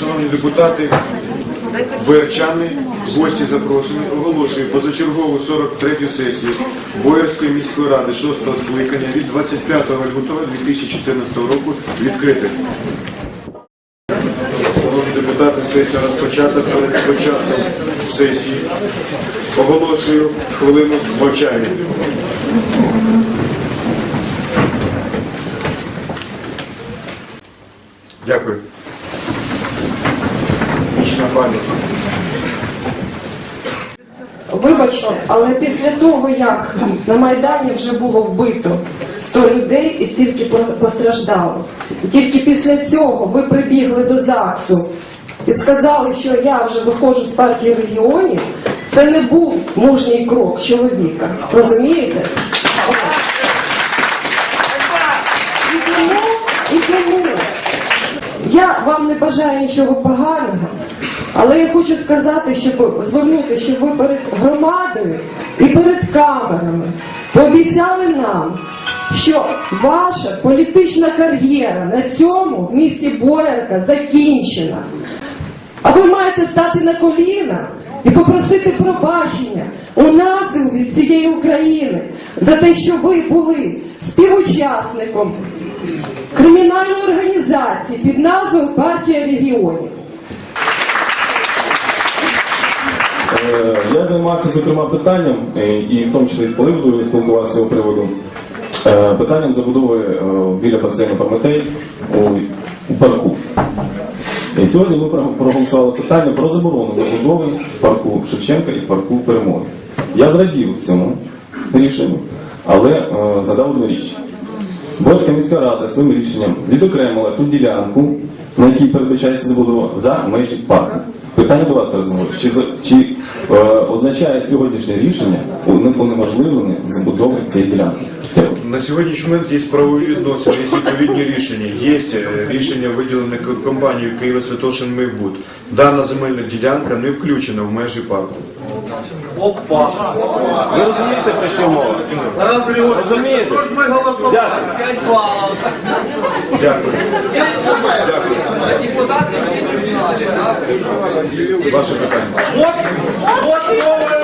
Шановні депутати, боярчани, гості запрошені, оголошую позачергову 43-ю сесію Боярської міської ради 6 скликання від 25 лютого 2014 року відкритою. Шановні депутати, сесія розпочата. Перед початком сесії оголошую хвилину мовчання. Дякую. Вічна пам'ять. Вибачте, але після того, як на Майдані вже було вбито 100 людей і стільки постраждало, і тільки після цього ви прибігли до ЗАГСу і сказали, що я вже виходжу з партії регіонів, це не був мужній крок чоловіка. Розумієте? І тому, і тому я вам не бажаю нічого поганого, але я хочу сказати, щоб звернути, щоб ви перед громадою і перед камерами пообіцяли нам, що ваша політична кар'єра на цьому в місті Боярка закінчена. А ви маєте стати на коліна і попросити пробачення у нас і від всієї України за те, що ви були співучасником кримінальної організації під назвою Партія регіонів. Я займався зокрема питанням, е, і в тому числі з Поливодою спілкувався з цього приводу, е, питанням забудови е, біля басейну Прометей у, парку. І сьогодні ми проголосували питання про заборону забудови в парку Шевченка і в парку Перемоги. Я зрадів цьому рішенню, але е, задав одну річ. Борська міська рада своїм рішенням відокремила ту ділянку, на якій передбачається забудова за межі парку. Питання до вас, Тарас чи, чи е, означає сьогоднішнє рішення уне- унеможливлення забудови цієї ділянки? Дякую. На сьогоднішній момент є правові відносини, є відповідні рішення. Є е, рішення виділене компанією Києва Святошин Мейбуд. Дана земельна ділянка не включена в межі парку. Ви розумієте, про що мова? Тарас Розумієте? що ж ми голосували? Дякую. 5 балів. Дякую. Дякую. Ваше питання. От, от